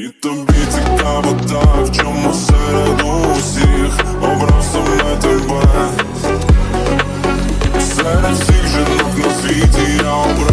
І тобі цікаво так, в чому серед усіх? Обрав саме тебе Серед всіх жінок на світі я обрав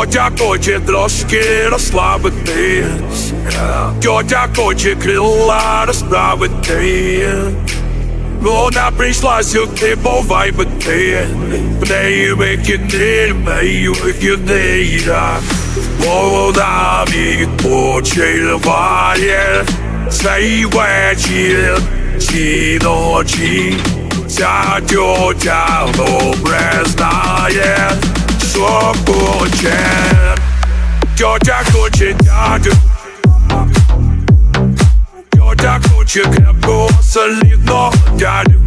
Тьотя хоче трошки розслабитись. Тьотя хоче крила розправити. Вона прийшла сюди повайбити В неї вихідний, в неї вихідний так. Вона відпочиває Цей вечір, ці ночі. Ця тьотя добре знає, що хоче Тьотя хоче дядю Тьотя хоче крепкого солідного дядю.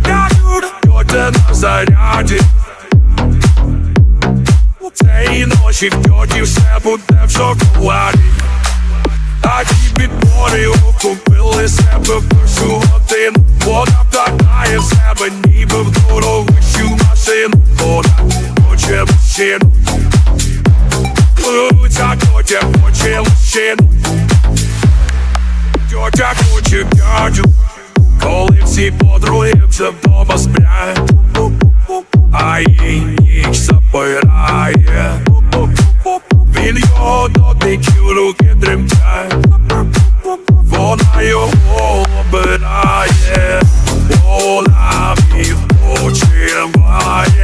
Тьотя на заряді. Цієї ночі в тьоті все буде в шоколаді. А ті підбори окупили себе в першу годину. Вона вкладає хоче мужчину. Ця тьотя хоче мужчину. Тьотя хоче дядю Коли всі подруги вже вдома сплять А їй ніч запирає Він його дотичів руки тремтять. Вона його обирає. Вона відпочиває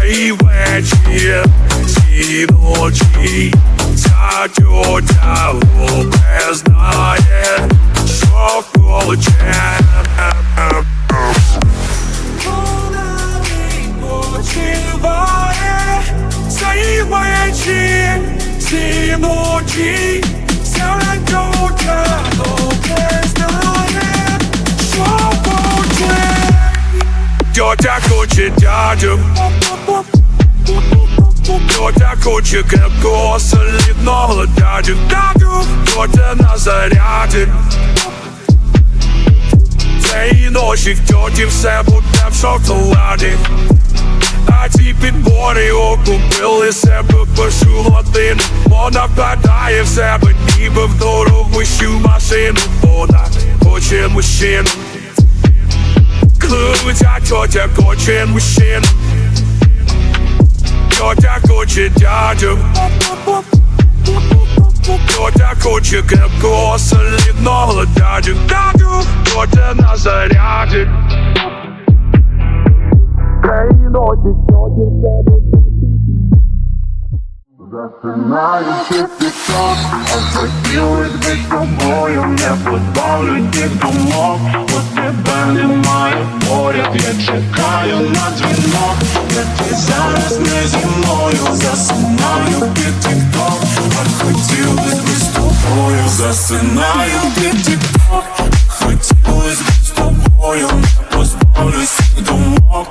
Цей вечір, ці ночі. Ця тьотя добре знає Що хоче вона відпочиває Цей вечір, ці ночі. Ця тьотя добре знає Що хоче Тьотя хоче дядю Тьотя хоче крепкого солідного дядю Дядю, тьотя на заряді. Цієї ночі в тьоті все буде в шоколаді. А ці підбори окупили себе першу годину. Вона вкладає в себе ніби в дорогущу машину. Вона хоче мужчину. Клюця тьотя хоче мужчину Тьотя хоче дядю Тьотя хоче крепкого солідного дядю Дядю, тьотя на заряді Цієї ночі тьоті все буде Засинаючи пісок, а хотілось би тобою Не позбавлюсь цих думок, бо тебе немає поряд. Я чекаю на дзвінок, я ти зараз не зі мною. Засинаю під тік-ток, а хотілось би з тобою. Засинаю під тік-ток, хотілось би з тобою Не позбавлюсь думок,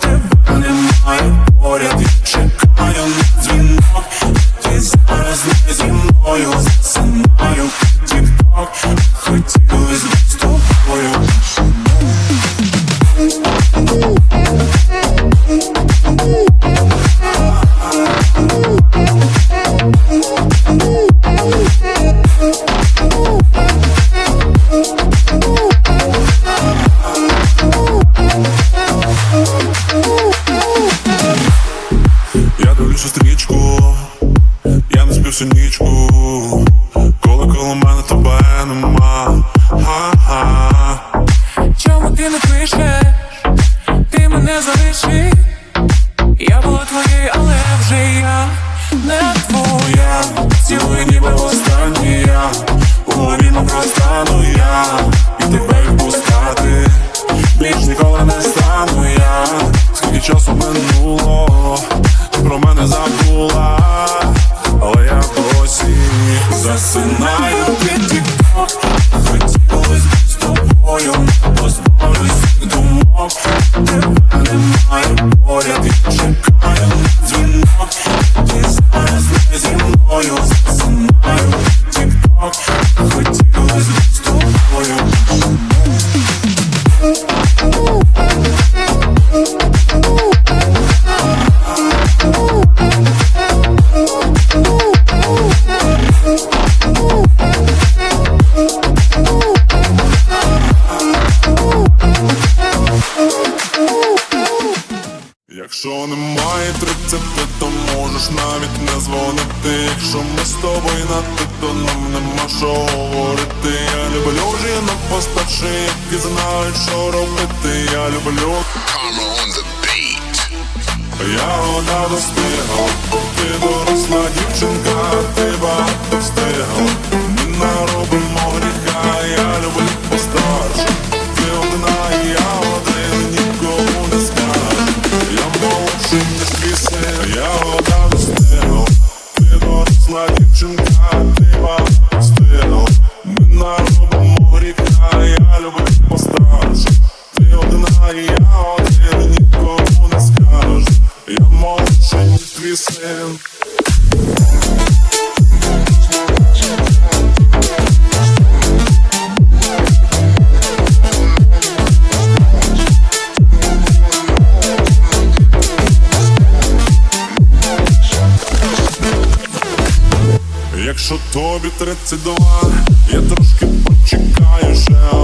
тебе немає поряд. Я чекаю на зі мною Скільки Якщо немає рецепти, то можеш навіть не дзвонити. Якщо ми з тобою на ти, то нам нема що говорити. Я люблю жінок постарше, які знають, що робити. Я люблю on the beat. Я вона достигла, ти доросла дівчинка, ти багато встигла Ми наробимо гріха, я люблю постарше. пісень. Якщо тобі 32, я трошки почекаю ще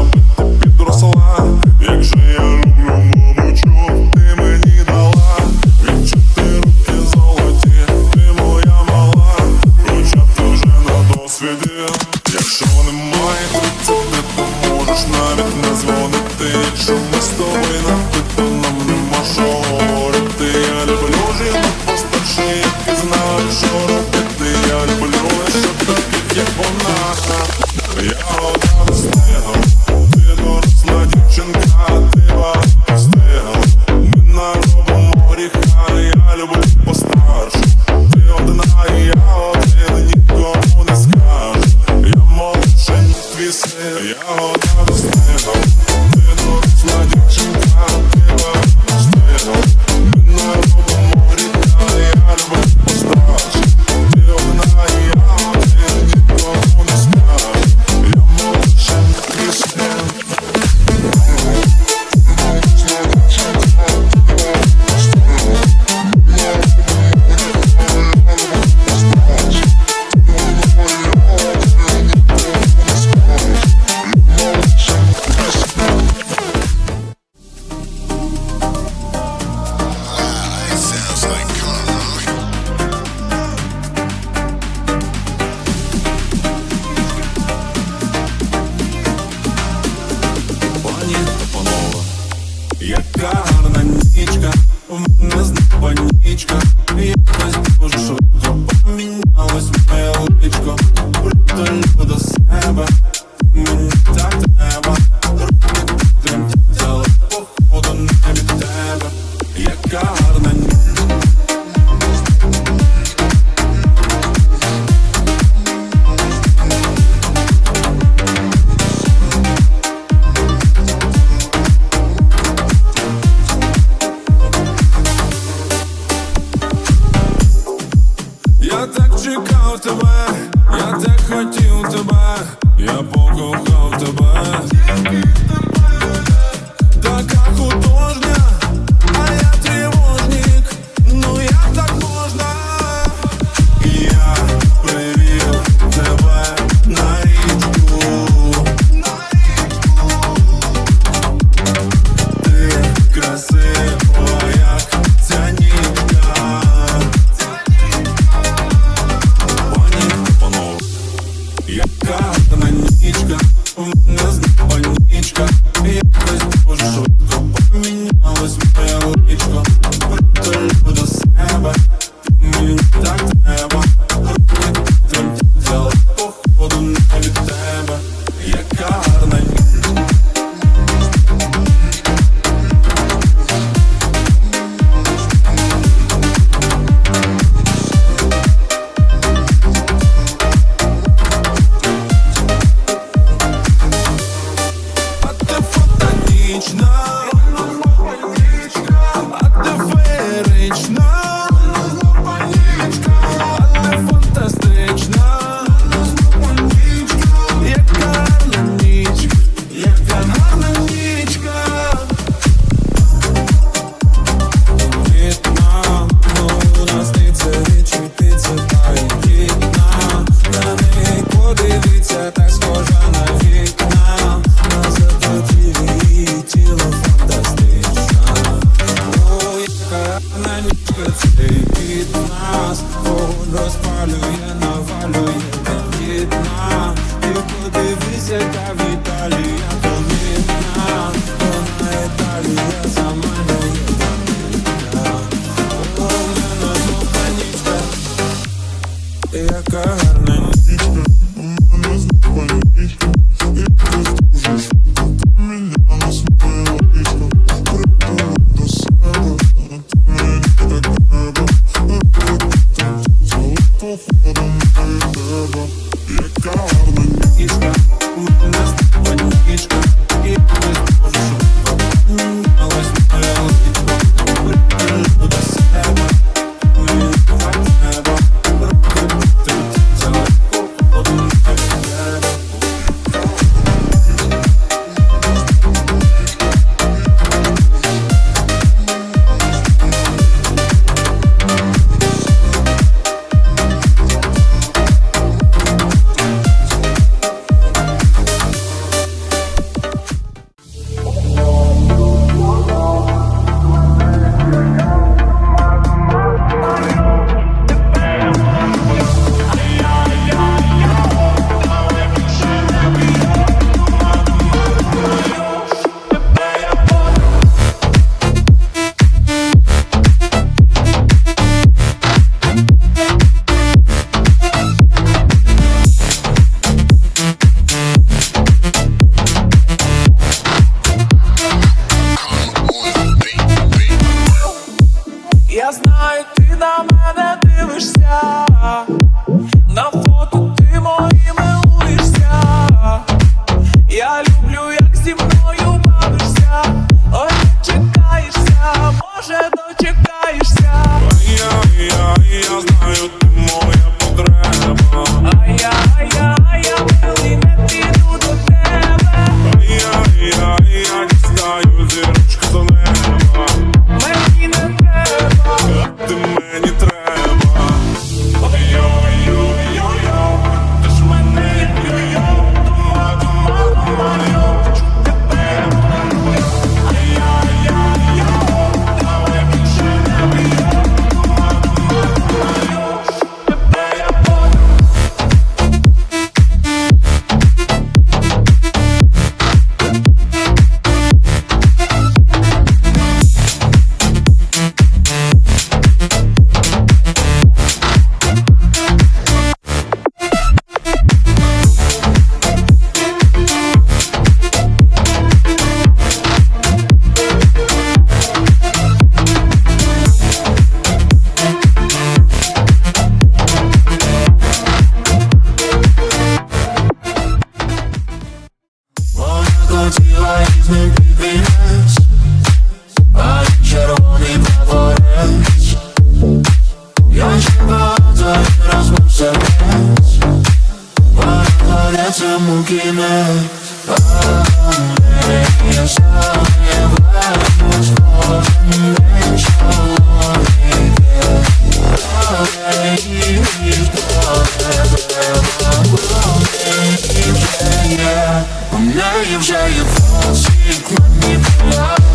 She could be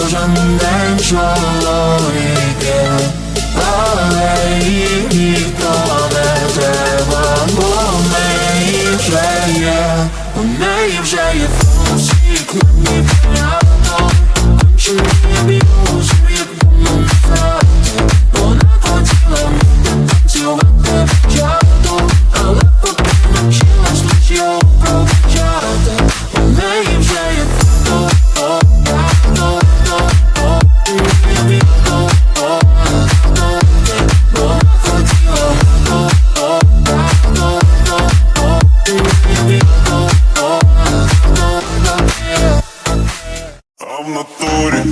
人装难受 в натурі,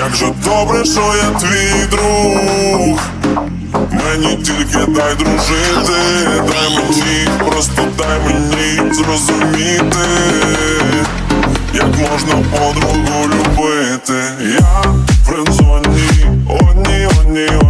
як же добре, що я твій друг, мені тільки дай дружити, дай мені, просто дай мені зрозуміти, як можна подругу любити. Я в френдзоні, одні, одні, одні.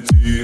ти